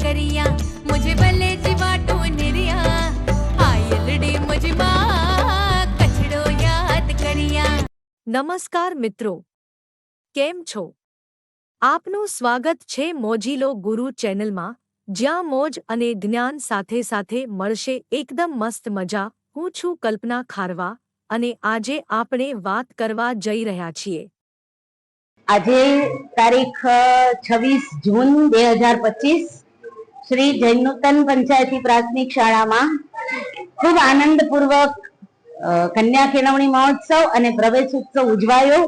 करिया मुझे भले जी वाटो निरिया आयलड़ी मुझ माँ कचड़ो याद करिया નમસ્કાર મિત્રો કેમ છો આપનું સ્વાગત છે મોજીલો ગુરુ ચેનલમાં જ્યાં મોજ અને જ્ઞાન સાથે સાથે મળશે એકદમ મસ્ત મજા હું છું કલ્પના ખારવા અને આજે આપણે વાત કરવા જઈ રહ્યા છીએ આજે તારીખ છવ્વીસ જૂન બે હજાર પચીસ શ્રી જૈનુતન પંચાયતી પ્રાથમિક શાળામાં ખૂબ આનંદપૂર્વક કન્યા કેળવણી મહોત્સવ અને પ્રવેશ ઉત્સવ ઉજવાયો.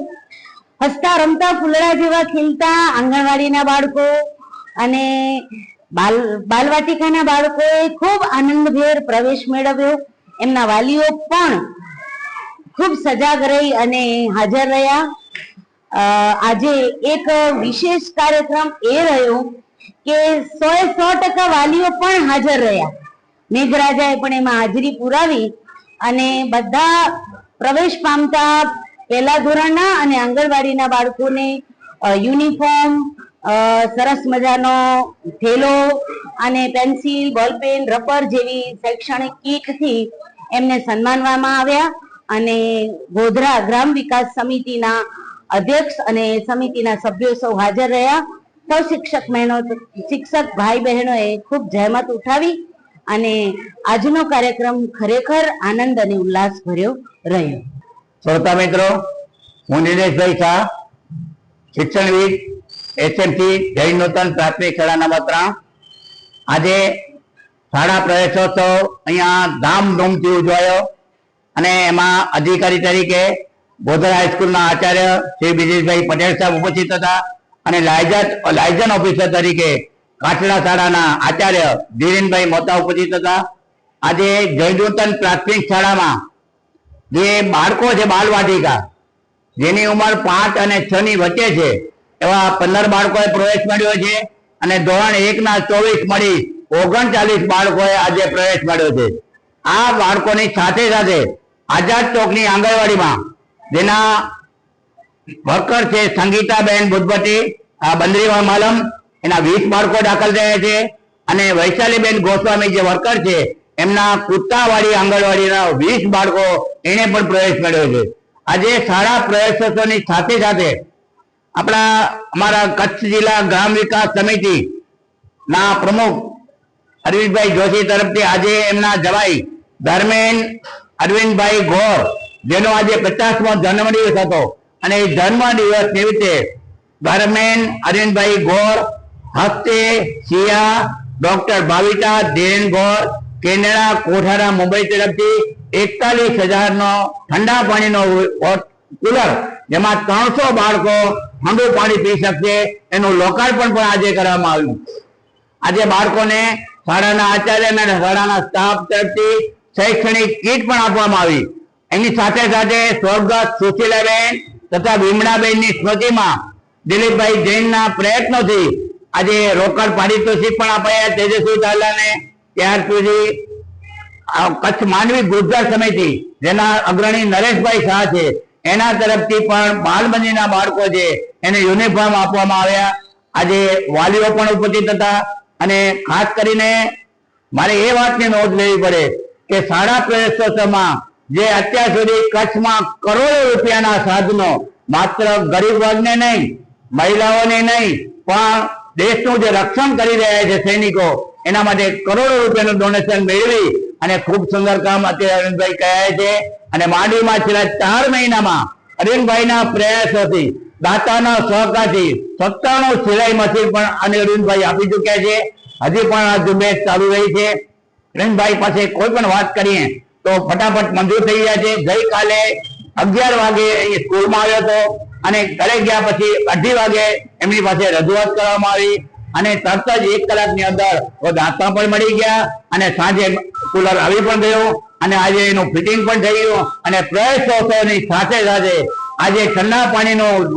હસતા રમતા ફૂલડા જેવા ખીલતા આંગણવાડીના બાળકો અને બાલ, બાલવાટિકાના બાળકોએ ખૂબ આનંદભેર પ્રવેશ મેળવ્યો. એમના વાલીઓ પણ ખૂબ સજાગ રહી અને હાજર રહ્યા. આજે એક વિશેષ કાર્યક્રમ એ રહ્યો કે સો એ સો ટકા વાલીઓ પણ હાજર રહ્યા. મેઘરાજાએ પણ એમાં હાજરી પુરાવી અને બધા પ્રવેશ પામતા પહેલા ધોરણના અને આંગણવાડીના બાળકોને યુનિફોર્મ સરસ મજાનો થેલો અને પેન્સિલ, બોલપેન, રબર જેવી શૈક્ષણિક કીટથી એમને સન્માનવામાં આવ્યા અને ગોધરા ગ્રામ વિકાસ સમિતિના અધ્યક્ષ અને સમિતિના સભ્યો સૌ હાજર રહ્યા. સૌ શિક્ષક બહેનો, શિક્ષક ભાઈ બહેનોએ ખૂબ જહેમત ઉઠાવી અને આજનો કાર્યક્રમ ખરેખર આનંદ અને ઉલ્લાસ ભર્યો રહ્યો. શ્રોતા મિત્રો, હું નિલેશભાઈ શાહ, શિક્ષણવિદ એસએમસી જૈન નૂતન પ્રાથમિક શાળા નંબર ત્રણ. આજે શાળા પ્રવેશોત્સવ અહીંયા ધામધૂમથી ઉજવાયો અને એમાં અધિકારી તરીકે ગોધરા હાઈસ્કૂલના આચાર્ય શ્રી બિજેશભાઈ પટેલ સાહેબ ઉપસ્થિત હતા. અને લાયજન ઓફિસર તરીકે કાટલા શાળાના આચાર્ય ધીરેનભાઈ મોતા ઉપસ્થિત હતા. આજે જયદૂતન પ્રાથમિક શાળામાં જે બાળકો છે, બાલવાટિકા, જેની ઉંમર પાંચ અને છ ની વચ્ચે છે, એવા પંદર બાળકોએ પ્રવેશ મળ્યો છે અને ધોરણ એક ના ચોવીસ મળી ઓગણચાલીસ બાળકોએ આજે પ્રવેશ મળ્યો છે. આ બાળકોની સાથે સાથે આઝાદ ચોકની આંગણવાડીમાં જેના વર્કર છે સંગીતાબેન આ બંદરીવાળ માલમ, એના વીસ બાળકો દાખલ થયા છે. અને વૈશાલીબેન ગોસ્વામી જે વર્કર છે, એમના કુત્તાવાળી આંગણવાડીના વીસ બાળકો એને પણ પ્રવેશ મેળવ્યો છે. આજે શાળા પ્રયાસોની સાથે સાથે આપણા અમારા કચ્છ જિલ્લા ગ્રામ વિકાસ સમિતિ ના પ્રમુખ અરવિંદભાઈ જોશી તરફથી આજે એમના જવાઈ ધર્મેન અરવિંદભાઈ ગોર, જેનો આજે પચાસમો જન્મદિવસ હતો. અને એ જન્મદિવસ નિમિત્તે ધર્મેન અરવિંદભાઈ ગોર, હસ્તે સિયા ડોક્ટર ભાવિતા ધીરેન ગોર, કેનેડા, કોઠારા, મુંબઈ તરફથી એકતાલીસ હજારનો ઠંડા પાણીનો કુલર, જેમાં ત્રણસો બાળકો ઠંડુ પાણી પી શકશે એનું લોકાર્પણ પણ આજે કરવામાં આવ્યું. આજે બાળકોને શાળાના આચાર્ય અને શાળાના સ્ટાફ તરફથી શૈક્ષણિક કીટ પણ આપવામાં આવી. એની સાથે સાથે સ્વર્ગસ્થ સુશીલાબેન તથા વિમળાબેનની સ્મૃતિમાં દિલીપભાઈ જૈનના પ્રયત્નોથી આજે રોકડ પારિતોષિક પણ અપાયા તેજસ્વી ને ત્યાર સુધી કચ્છ માનવી ગુજરાત સમિતિ જેના અગ્રણી નરેશભાઈ શાહ છે, એના તરફથી પણ બાલ મંદિરના બાળકો છે, એને યુનિફોર્મ આપવામાં આવ્યા. આજે વાલીઓ પણ ઉપસ્થિત હતા અને ખાસ કરીને મારે એ વાતની નોંધ લેવી પડે કે શાળા પ્રવેશોત્સવમાં જે અત્યાર સુધી કચ્છમાં કરોડો રૂપિયાના સાધનો માત્ર ગરીબ વર્ગને નહીં, મહિલાઓને નહીં, પણ દેશનું જે રક્ષણ કરી રહ્યા છે સૈનિકો, એના માટે કરોડો રૂપિયાનું ડોનેશન મેળવી અને ખૂબ સુંદર કામ અત્યારે અરવિંદભાઈ કહ્યા છે. અને માંડવીમાં છેલ્લા ચાર મહિનામાં અરવિંદભાઈના પ્રયાસોથી, દાતાના સહકારથી, સત્તાણું સિલાઈ મશીન પણ અને અરવિંદભાઈ આપી ચુક્યા છે. હજી પણ આ ઝુંબેશ ચાલુ રહી છે. અરવિંદભાઈ પાસે કોઈ પણ વાત કરીએ તો ફટાફટ મંજૂર થઈ ગયા છે. ગઈકાલે અગિયાર વાગે એ સ્કૂલમાં આવ્યો હતો અને ઘરે ગયા પછી અઢી વાગે એમની પાસે રજૂઆત કરવામાં આવી અને તરત જ એક કલાકની અંદર દાંતા પણ મળી ગયા અને સાંજે કુલર આવી પણ ગયું અને આજે એનું ફિટિંગ પણ થઈ ગયું અને પ્રવેશોત્સવની સાથે સાથે આજે ઠંડા પાણીનું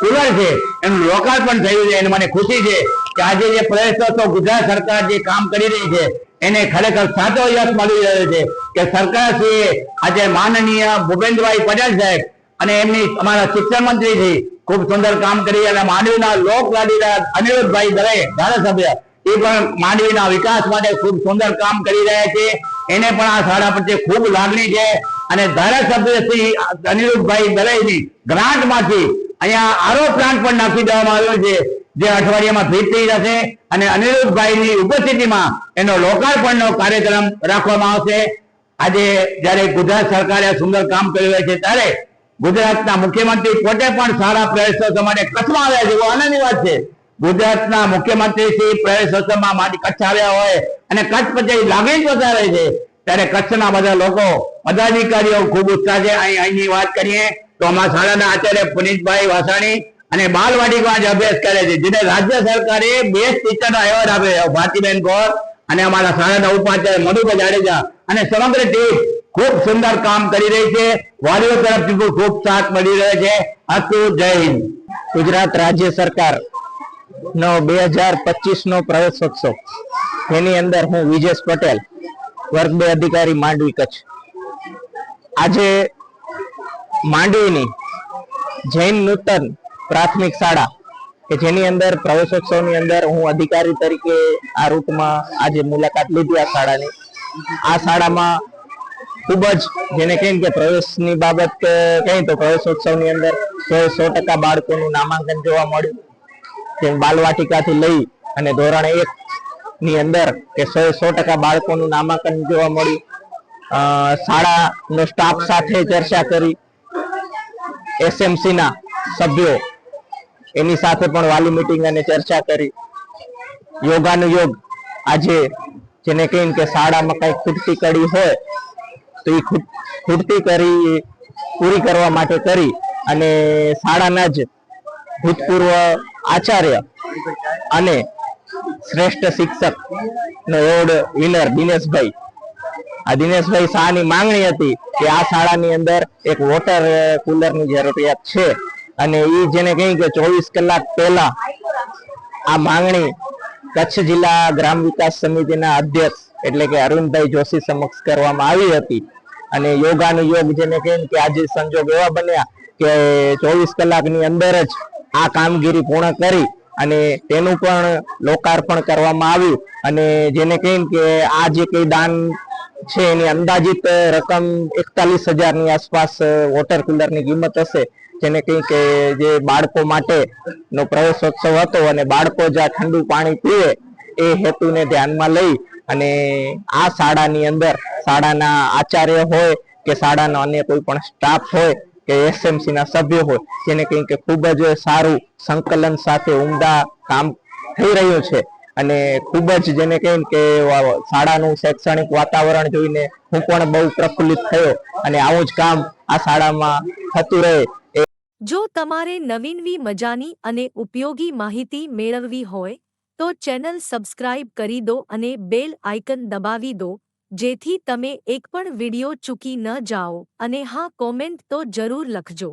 કુલર છે, એનું લોકાર્પણ થયું છે એને મને ખુશી છે કે આજે જે પ્રવેશોત્સવ ગુજરાત સરકાર જે કામ કરી રહી છે એને ખરેખર સાચો યશ મળી રહ્યો છે કે સરકારશ્રીએ આજે માનનીય ભૂપેન્દ્રભાઈ પટેલ સાહેબ અને એમની અમારા શિક્ષણ મંત્રીથી ખૂબ સુંદર કામ કરી અને માંડવીના લોકલાડીલા અનિરુદ્ધભાઈ દવે ધારાસભ્ય એ પણ માંડવીના વિકાસ માટે ખૂબ સુંદર કામ કરી રહ્યા છે. એને પણ આ શાળા પ્રત્યે ખૂબ લાગણી છે અને ધારાસભ્ય શ્રી અનિરુદ્ધભાઈ દલાઈની ગ્રાન્ટમાંથી અહીંયા આરો પ્લાન્ટ પણ નાખી દેવામાં આવ્યો છે. જે અઠવાડિયામાં ફીટ થઈ જશે અને અનિરુદ્ધભાઈની ઉપસ્થિતિમાં એનો લોકાર્પણનો કાર્યક્રમ રાખવામાં આવશે. આજે જ્યારે ગુજરાત સરકારે સુંદર કામ કર્યું છે, ત્યારે ગુજરાતના મુખ્યમંત્રી પોતે પણ સારા માટે કચ્છમાં આવ્યા છે. બહુ આનંદની વાત છે. ગુજરાતના મુખ્યમંત્રી શ્રી પ્રવેશોત્સવમાં માટે કચ્છ આવ્યા હોય અને કચ્છ પછી લાગણી વધારે છે, ત્યારે કચ્છના બધા લોકો પદાધિકારીઓ ખૂબ ઉત્સાહ છે અહીં અહીંની વાત કરીએ. તો અમારા શાળાના આચાર્ય પુનિતભાઈ વાસાણી અને બાલવાટિકામાં અભ્યાસ કરે છે. જેને રાજ્ય સરકારે બેસ્ટ ટીચરનો એવોર્ડ આપ્યો ભારતીબેન ગોર અને અમારા શાળાના ઉપાધ્યાય મધુભાઈ જાડેજા. અને સમગ્ર ટીમ ખૂબ સુંદર કામ કરી રહી છે. વાલીઓ તરફથી ખૂબ સાથ મળી રહ્યો છે. અસ્તુ જય હિન્દ. ગુજરાત રાજ્ય સરકાર નો બે હજાર પચીસ નો પ્રવેશોત્સવ એની અંદર હું વિજેશ પટેલ, વર્ગ બે અધિકારી માંડવી કચ્છ. આજે માંડવીની જૈન નૂતન પ્રાથમિક શાળા, કે જેની અંદર પ્રવેશોત્સવની અંદર હું અધિકારી તરીકે આ રૂટમાં આજે મુલાકાત લીધી આ શાળાની. આ શાળામાં ખૂબ જ જેને કહીને કે પ્રવેશની બાબત કહીએ તો પ્રવેશોત્સવની અંદર સો સો ટકા બાળકોનું નામાંકન જોવા મળ્યું. જેમ બાલવાટિકાથી લઈ અને ધોરણ એક ની અંદર કે સો સો ટકા બાળકોનું નામાંકન જોવા મળ્યું. શાળાનો સ્ટાફ સાથે ચર્ચા કરી. એસએમસીના સભ્યો એની સાથે પણ વાલી મીટિંગ અને ચર્ચા કરી. યોગાનુયોગ આજે જેને કહીને કે શાળામાં કઈ ખૂટતી કડી હોય, તો એ ખૂટતી કરી પૂરી કરવા માટે કરી અને શાળાના જ ભૂતપૂર્વ આચાર્ય અને શ્રેષ્ઠ શિક્ષક નો એવોર્ડ વિનર દિનેશભાઈ. આ દિનેશભાઈ શાહની માંગણી હતી કે આ શાળાની અંદર એક વોટર કુલરની જરૂરિયાત છે. અને એ જેને કહી કે ચોવીસ કલાક પહેલા આ માંગણી કચ્છ જિલ્લા ગ્રામ વિકાસ સમિતિના અધ્યક્ષ એટલે કે અરુણભાઈ જોશી સમક્ષ કરવામાં આવી હતી. અને યોગાનુયોગ જેને કહે કે આજે સંજોગ એવા બન્યા કે ચોવીસ કલાકની અંદર જ આ કામગીરી પૂર્ણ કરી અને તેનું પણ લોકાર્પણ કરવામાં આવ્યું. અને જેને કહીને કે આ જે કઈ દાન છે. એની અંદાજિત રકમ એકતાલીસ હજારની આસપાસ વોટર કુલરની કિંમત હશે. જેને કહી કે જે બાળકો માટે નો પ્રવેશોત્સવ હતો અને બાળકો જ્યાં ઠંડુ પાણી પીવે, એ હેતુને ધ્યાનમાં લઈ અને આ શાળાની અંદર શાળાના આચાર્ય હોય કે શાળાનો અન્ય કોઈ પણ સ્ટાફ હોય કે એસએમસી ના સભ્ય હોય, જેને કહી કે ખૂબ જ સારું સંકલન સાથે ઉમદા કામ થઈ રહ્યું છે. અને ખૂબ જ જેને કહીએ કે શાળાનું શૈક્ષણિક વાતાવરણ જોઈને હું પણ બહુ પ્રફુલ્લિત થયો અને આવું જ કામ આ શાળામાં થતું રહે જો તમારે નવીનવી મજાની અને ઉપયોગી માહિતી મેળવવી હોય, તો ચેનલ સબસ્ક્રાઇબ કરી દો અને બેલ આઇકન દબાવી દો, જેથી તમે એક પણ વિડિયો ચૂકી ન જાઓ. અને હા, કોમેન્ટ તો જરૂર લખજો.